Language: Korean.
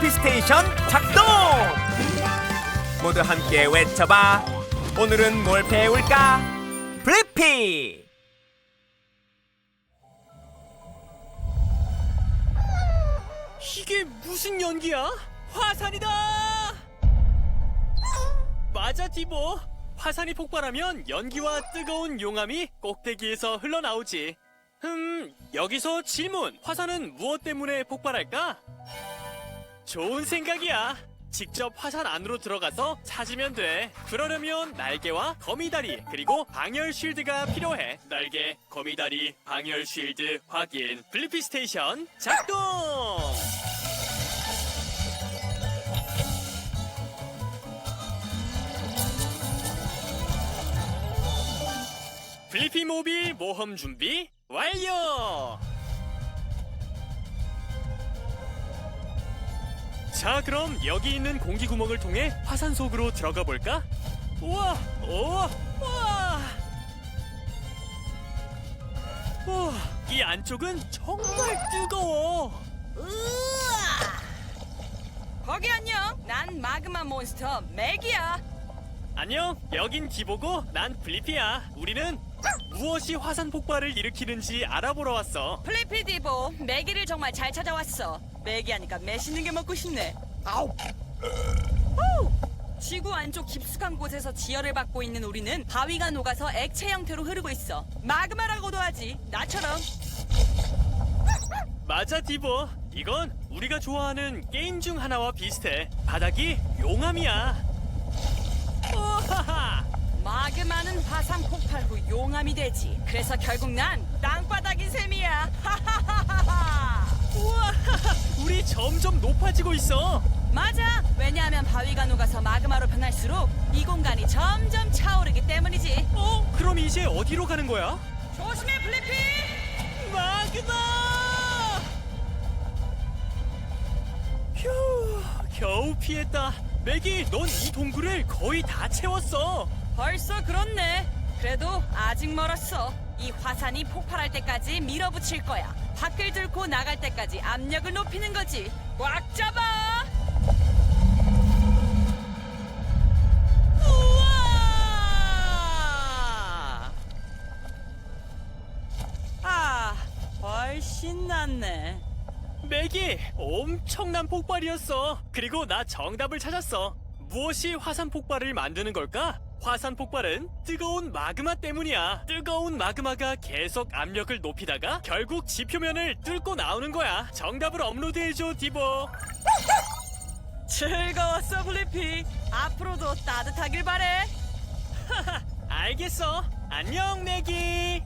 블리피 스테이션 작동! 모두 함께 외쳐봐. 오늘은 뭘 배울까? 블리피! 이게 무슨 연기야? 화산이다! 맞아, 디보. 화산이 폭발하면 연기와 뜨거운 용암이 꼭대기에서 흘러나오지. 흠, 여기서 질문. 화산은 무엇 때문에 폭발할까? 좋은 생각이야. 직접 화산 안으로 들어가서 찾으면 돼. 그러려면 날개와 거미다리 그리고 방열 쉴드가 필요해. 날개, 거미다리, 방열 쉴드 확인. 블리피 스테이션 작동. 블리피 모빌 모험 준비 완료. 자, 그럼 여기 있는 공기 구멍을 통해 화산 속으로 들어가 볼까? 우와, 우와, 우와. 우와, 이 안쪽은 정말 뜨거워. 우와! 거기 안녕. 난 마그마 몬스터 맥이야. 안녕, 여긴 디보고 난 블리피야. 우리는 무엇이 화산 폭발을 일으키는지 알아보러 왔어. 플리피 디보, 맥이를 정말 잘 찾아왔어. 맥이 하니까 맛있는 게 먹고 싶네. 아우. 후! 지구 안쪽 깊숙한 곳에서 지혈을 받고 있는 우리는 바위가 녹아서 액체 형태로 흐르고 있어. 마그마라고도 하지. 나처럼. 맞아, 디보. 이건 우리가 좋아하는 게임 중 하나와 비슷해. 바닥이 용암이야. 우하하! 마그마는 화산 폭발 후 용암이 되지. 그래서 결국 난 땅바닥인 셈이야. 하하하하하. 우와, 우리 점점 높아지고 있어. 맞아. 왜냐하면 바위가 녹아서 마그마로 변할수록 이 공간이 점점 차오르기 때문이지. 어, 그럼 이제 어디로 가는 거야? 조심해, 플리피. 마그마! 휴, 겨우 피했다. 맥이, 넌 이 동굴을 거의 다 채웠어. 벌써 그렇네. 그래도 아직 멀었어. 이 화산이 폭발할 때까지 밀어붙일 거야. 밖을 뚫고 나갈 때까지 압력을 높이는 거지. 꽉 잡아. 우와! 아, 훨씬 낫네. 맥이 엄청난 폭발이었어. 그리고 나 정답을 찾았어. 무엇이 화산 폭발을 만드는 걸까? 화산 폭발은 뜨거운 마그마 때문이야. 뜨거운 마그마가 계속 압력을 높이다가 결국 지표면을 뚫고 나오는 거야. 정답을 업로드해줘, 디보. 즐거웠어, 블리피. 앞으로도 따뜻하길 바래. 알겠어. 안녕, 맥이.